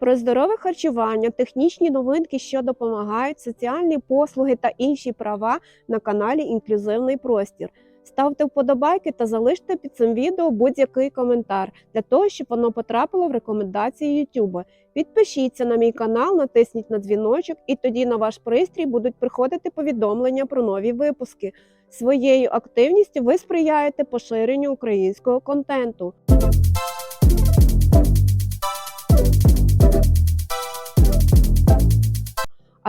Про здорове харчування, технічні новинки, що допомагають, соціальні послуги та інші права на каналі Інклюзивний простір. Ставте вподобайки та залиште під цим відео будь-який коментар для того, щоб воно потрапило в рекомендації YouTube. Підпишіться на мій канал, натисніть на дзвіночок, і тоді на ваш пристрій будуть приходити повідомлення про нові випуски. Своєю активністю ви сприяєте поширенню українського контенту.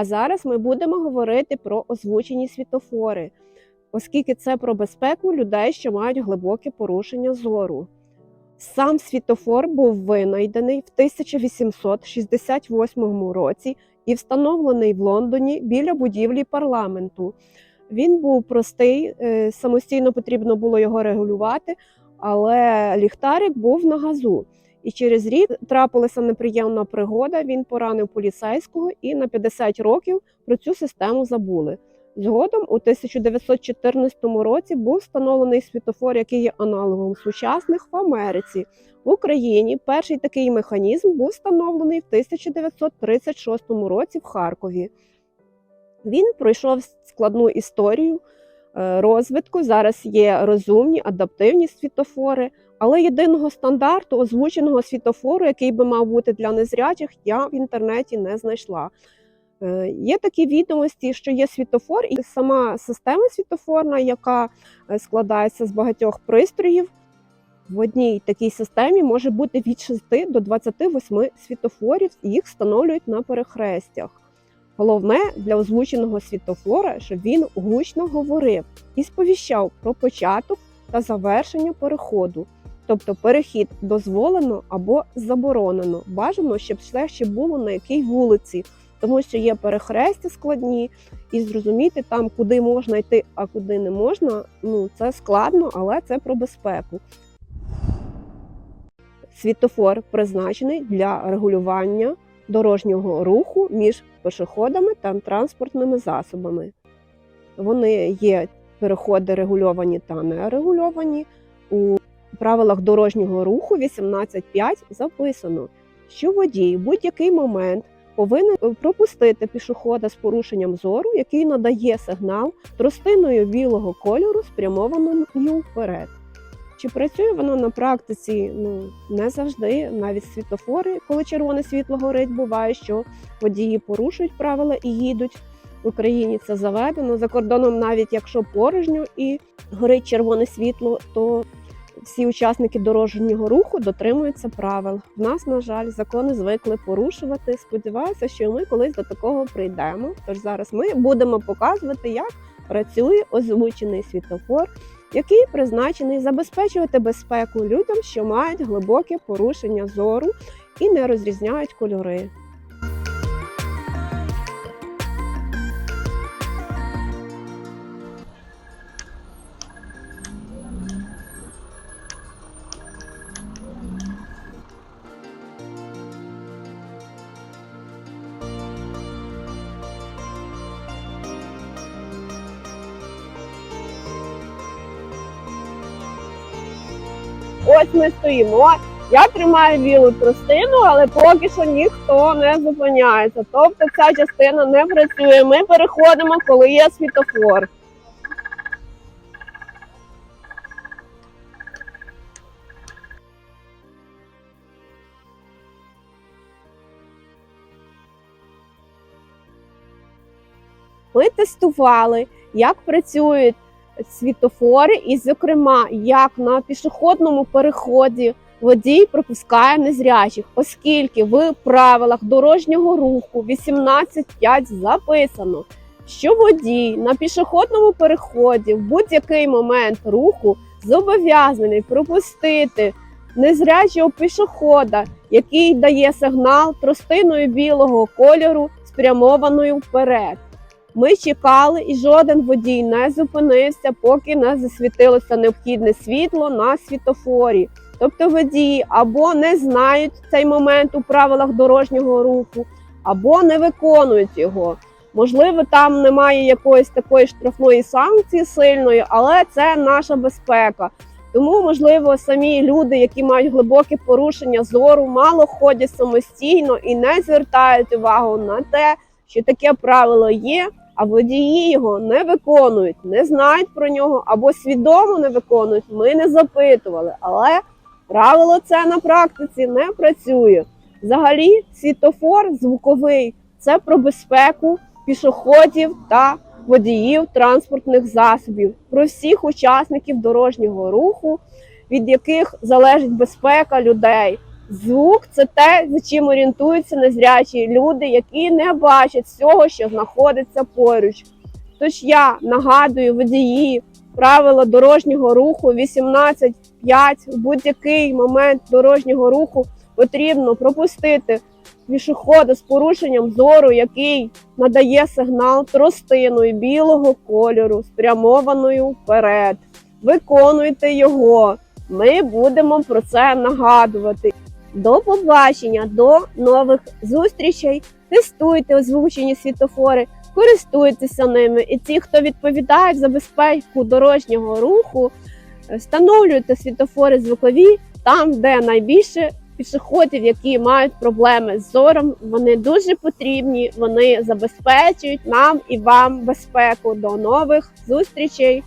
А зараз ми будемо говорити про озвучені світофори, оскільки це про безпеку людей, що мають глибоке порушення зору. Сам світофор був винайдений в 1868 році і встановлений в Лондоні біля будівлі парламенту. Він був простий, е, самостійно потрібно було його регулювати, але ліхтарик був на газу. І через рік трапилася неприємна пригода. Він поранив поліцейського, і на 50 років про цю систему забули. Згодом, у 1914 році, був встановлений світофор, який є аналогом сучасних в Америці. В Україні перший такий механізм був встановлений в 1936 році в Харкові. Він пройшов складну історію розвитку. Зараз є розумні адаптивні світофори, але єдиного стандарту озвученого світофору, який би мав бути для незрячих, я в інтернеті не знайшла. Е, Є такі відомості, що є світофор, і сама система світофорна, яка е, складається з багатьох пристроїв. В одній такій системі може бути від 6 до 28 світофорів, і їх встановлюють на перехрестях. Головне для озвученого світофора, щоб він гучно говорив і сповіщав про початок та завершення переходу. Тобто перехід дозволено або заборонено. Бажано, щоб легше було на якій вулиці, тому що є перехрестя складні, і зрозуміти там, куди можна йти, а куди не можна. Ну це складно, але це про безпеку. Світофор призначений для регулювання дорожнього руху між пішоходами та транспортними засобами. Вони є переходи регульовані та нерегульовані. У правилах дорожнього руху 18.5 записано, що водій в будь-який момент повинен пропустити пішохода з порушенням зору, який надає сигнал тростиною білого кольору, спрямованою вперед. Чи працює воно на практиці? Ну не завжди. Навіть світлофори, коли червоне світло горить, буває, що водії порушують правила і їдуть. В Україні це заведено. За кордоном, навіть якщо порожньо і горить червоне світло, то всі учасники дорожнього руху дотримуються правил. В нас, на жаль, закони звикли порушувати. Сподіваюся, що ми колись до такого прийдемо. Тож зараз ми будемо показувати, як працює озвучений світлофор, який призначений забезпечувати безпеку людям, що мають глибоке порушення зору і не розрізняють кольори. Ось ми стоїмо. Я тримаю білу тростину, але поки що ніхто не зупиняється. Тобто ця частина не працює. Ми переходимо, коли є світофор. Ми тестували, як працюють світофори, і, зокрема, як на пішохідному переході водій пропускає незрячих, оскільки в правилах дорожнього руху 18.5 записано, що водій на пішохідному переході в будь-який момент руху зобов'язаний пропустити незрячого пішохода, який дає сигнал тростиною білого кольору, спрямованою вперед. Ми чекали, і жоден водій не зупинився, поки не засвітилося необхідне світло на світофорі. Тобто водії або не знають цей момент у правилах дорожнього руху, або не виконують його. Можливо, там немає якоїсь такої штрафної санкції сильної, але це наша безпека. Тому, можливо, самі люди, які мають глибоке порушення зору, мало ходять самостійно і не звертають увагу на те, що таке правило є, а водії його не виконують, не знають про нього або свідомо не виконують. Ми не запитували, але правило це на практиці не працює. Взагалі, світофор звуковий це про безпеку пішоходів та водіїв транспортних засобів, про всіх учасників дорожнього руху, від яких залежить безпека людей. Звук це те, за чим орієнтуються незрячі люди, які не бачать всього, що знаходиться поруч. Тож я нагадую водії правила дорожнього руху 18.5 в будь-який момент дорожнього руху потрібно пропустити пішохода з порушенням зору, який надає сигнал тростиною білого кольору, спрямованою вперед. Виконуйте його. Ми будемо про це нагадувати. До побачення, до нових зустрічей. Тестуйте озвучені світофори, користуйтеся ними. І ті, хто відповідають за безпеку дорожнього руху, встановлюйте світофори звукові там, де найбільше пішоходів, які мають проблеми з зором. Вони дуже потрібні. Вони забезпечують нам і вам безпеку. До нових зустрічей.